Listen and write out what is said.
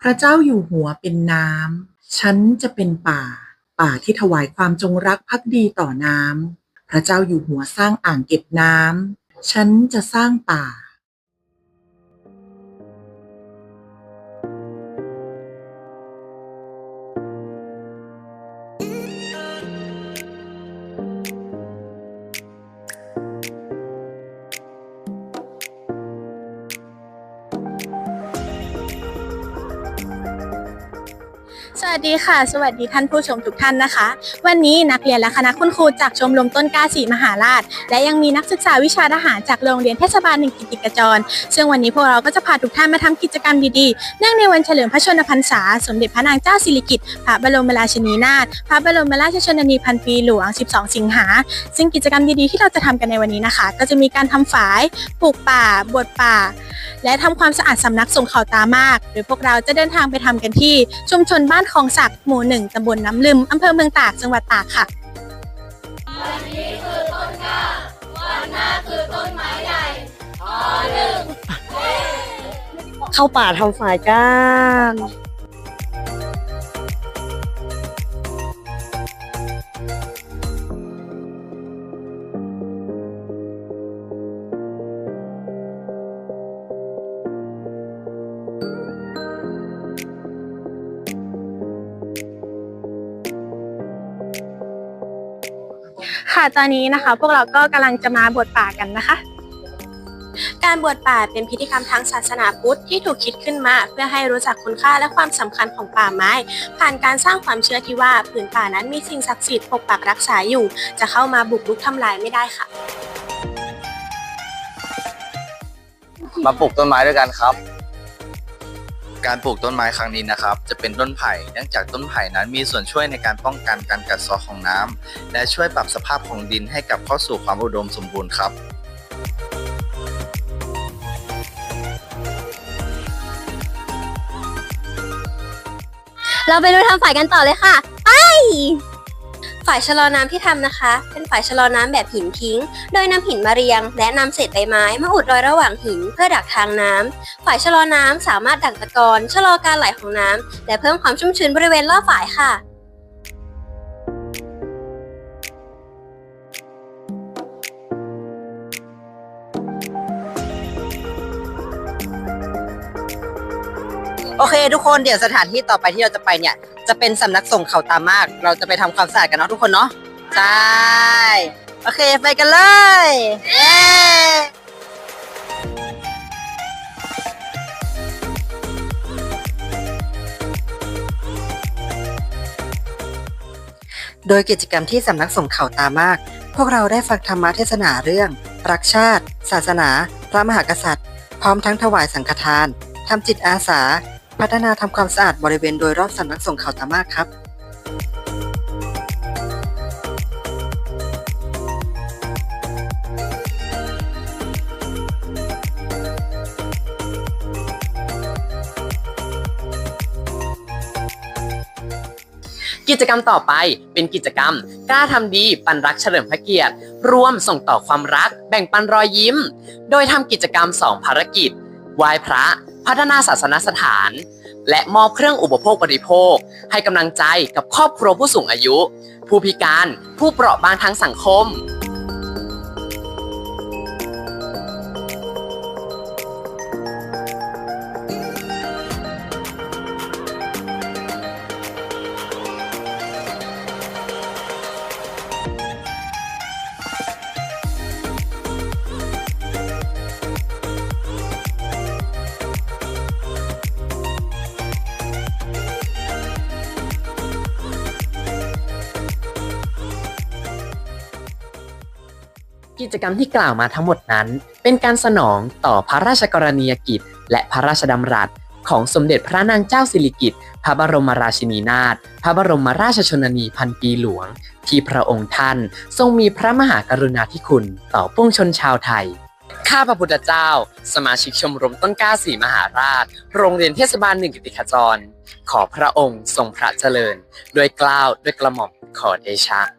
พระเจ้าอยู่หัวเป็นน้ำ ฉันจะเป็นป่า ป่าที่ถวายความจงรักภักดีต่อน้ำ พระเจ้าอยู่หัวสร้างอ่างเก็บน้ำ ฉันจะสร้างป่า สวัสดีค่ะ สวัสดีท่านผู้ชมทุกท่านนะคะ วันนี้นักเรียนและคณะคุณครูจากชมรมต้นกล้าสีมหาราช และยังมีนักศึกษาวิชาทหารจากโรงเรียนเทศบาลหนึ่งกิติกจร ซึ่งวันนี้พวกเราก็จะพาทุกท่านมาทำกิจกรรมดีๆ เนื่องในวันเฉลิมพระชนมพรรษา สมเด็จพระนางเจ้าสิริกิติ์พระบรมราชินีนาถพระบรมราชชนนีพันปีหลวง 12 สิงหา ซึ่งกิจกรรมดีๆที่เราจะทำกันในวันนี้นะคะ ก็จะมีการทำฝายปลูกป่าบวชป่า และทำความสะอาดสำนักสงฆ์เขาตามาก โดยพวกเราจะเดินทางไปทำกันที่ชุมชนบ้านคลองศักดิ์หมู่หนึ่งตำบลน้ำลืมอำเภอเมืองตากจังหวัดตากค่ะเข้าป่าทำฝ่ายกัน ค่ะ ตอนนี้นะคะ พวกเราก็กำลังจะมาบวชป่ากันนะคะ การบวชป่าเป็นพิธีกรรมทางศาสนาพุทธที่ถูกคิดขึ้นมา เพื่อให้รู้จักคุณค่าและความสำคัญของป่าไม้ ผ่านการสร้างความเชื่อที่ว่าผืนป่านั้นมีสิ่งศักดิ์สิทธิ์ปกปักรักษาอยู่ จะเข้ามาบุกรุกทำลายไม่ได้ค่ะ มาปลูกต้นไม้ด้วยกันครับ การปลูกต้นไม้ครั้งนี้นะครับ จะเป็นต้นไผ่เนื่องจากต้นไผ่นั้นมีส่วนช่วยในการป้องกันการกัดเซาะของน้ำและช่วยปรับสภาพของดินให้กลับเข้าสู่ความอุดมสมบูรณ์ครับเราไปดูทำฝ่ายกันต่อเลยค่ะ ไป ฝายชะลอน้ำที่ทำนะคะ เป็นฝายชะลอน้ำแบบหินทิ้ง โดยนำหินมาเรียง และนำเศษใบไม้มาอุดรอยระหว่างหินเพื่อดักทางน้ำฝายชะลอน้ำสามารถดักตะกอนชะลอการไหลของน้ำและเพิ่มความชุ่มชื้นบริเวณรอบฝายค่ะ โอเค ทุกคนเดี๋ยวสถานที่ต่อไปที่เราจะไปเนี่ย จะเป็นสำนักสงฆ์เขาตามาก เราจะไปทำความสะอาดกันเนาะทุกคนเนาะใช่โอเคไปกันเลยเย้โดยกิจกรรมที่สำนักสงฆ์เขาตามาก พวกเราได้ฟังธรรมเทศนาเรื่อง รักชาติ ศาสนา พระมหากษัตริย์ พร้อมทั้งถวายสังฆทานทำจิตอาสา พัฒนาทำความสะอาดบริเวณโดยรอบสำนักส่งฆ์เขาตามากครับกิจกรรมต่อไปเป็นกิจกรรม กล้าทำดีปันรักเฉลิมพระเกียรติ ร่วมส่งต่อความรัก แบ่งปันรอยยิ้ม โดยทำกิจกรรม 2 ภารกิจไหว้พระ พัฒนาศาสนสถาน และมอบเครื่องอุปโภคบริโภค ให้กำลังใจกับครอบครัวผู้สูงอายุ ผู้พิการ ผู้เปราะบางทางสังคม กิจกรรมที่กล่าวมาทั้งหมดนั้น เป็นการสนองต่อพระราชกรณียกิจ และพระราชดำรัสของสมเด็จพระนางเจ้าสิริกิติ์ พระบรมราชินีนาถ พระบรมราชชนนีพันปีหลวง ที่พระองค์ท่านทรงมีพระมหากรุณาธิคุณต่อปวงชนชาวไทย ข้าพระพุทธเจ้า สมาชิกชมรมต้นกล้าสีมหาราช โรงเรียนเทศบาลหนึ่งกิติขจร ขอพระองค์ทรงพระเจริญ ด้วยกล้าวด้วยกระหม่อมขอเดชะ